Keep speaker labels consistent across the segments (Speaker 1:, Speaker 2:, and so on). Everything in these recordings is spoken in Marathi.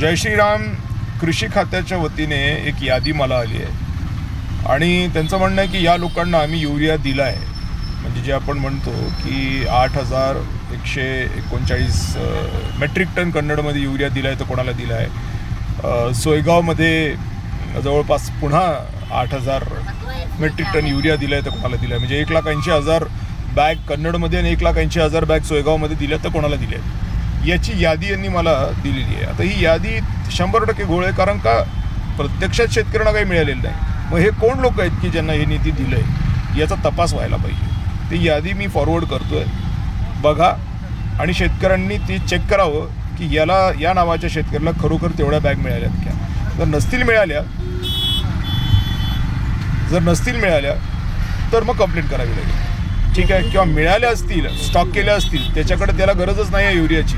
Speaker 1: जय श्रीराम कृषी खात्याच्या वतीने एक यादी मला आली आहे. आणि त्यांचं म्हणणं आहे की या लोकांना आम्ही युरिया दिला आहे म्हणजे जे आपण म्हणतो की आठ हजार एकशे एकोणचाळीस मेट्रिक टन कन्नडमध्ये युरिया दिला आहे तर कोणाला दिला आहे सोयगावमध्ये जवळपास पुन्हा आठ हजार मेट्रिक टन युरिया दिला आहे तर कोणाला दिला आहे म्हणजे एक लाख ऐंशी हजार बॅग कन्नडमध्ये आणि एक लाख ऐंशी हजार बॅग सोयगावमध्ये दिल्या तर कोणाला दिल्या आहेत याची यादी यांनी मला दिलेली आहे. आता ही यादी शंभर टक्के गोळ आहे कारण का प्रत्यक्षात शेतकऱ्यांना काही मिळालेलं नाही. मग हे कोण लोक आहेत की ज्यांना हे निधी दिलं आहे याचा तपास व्हायला पाहिजे. ती यादी मी फॉरवर्ड करतो आहे बघा. आणि शेतकऱ्यांनी ती चेक करावं की याला या नावाच्या शेतकऱ्याला खरोखर तेवढ्या बॅग मिळाल्यात क्या जर नसतील मिळाल्या जर नसतील मिळाल्या तर मग कंप्लेंट करावी लागेल. ठीक आहे? किंवा मिळाल्या असतील स्टॉक केल्या असतील त्याच्याकडे त्याला गरजच नाही आहे युरियाची.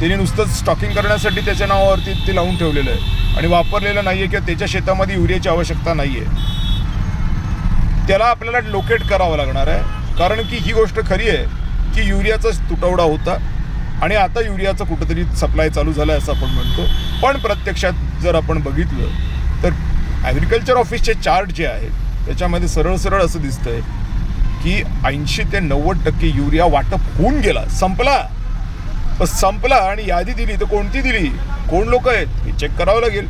Speaker 1: त्याने नुसतंच स्टॉकिंग करण्यासाठी त्याच्या नावावरती ते लावून ठेवलेलं आहे. आणि वापरलेलं नाही आहे किंवा त्याच्या शेतामध्ये युरियाची आवश्यकता नाही आहे त्याला आपल्याला लोकेट करावं लागणार आहे. कारण की ही गोष्ट खरी आहे की युरियाचाच तुटवडा होता. आणि आता युरियाचं कुठंतरी सप्लाय चालू झालं आहे असं आपण म्हणतो. पण प्रत्यक्षात जर आपण बघितलं तर ॲग्रिकल्चर ऑफिसचे चार्ट जे आहेत त्याच्यामध्ये सरळ सरळ असं दिसतंय की ऐंशी ते नव्वद टक्के युरिया वाटप होऊन गेला. संपला. संपला आणि यादी दिली तर कोणती दिली? कोण लोक आहेत? हे चेक करावं लागेल.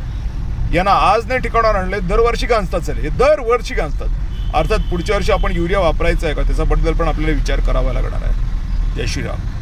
Speaker 1: यांना आज नाही ठिकाणावर आणलंय दरवर्षी गांजतात सर. हे दरवर्षी गांजतात. अर्थात पुढच्या वर्षी आपण युरिया वापरायचा आहे का? त्याच्याबद्दल पण आपल्याला विचार करावा लागणार आहे. जय श्रीराम.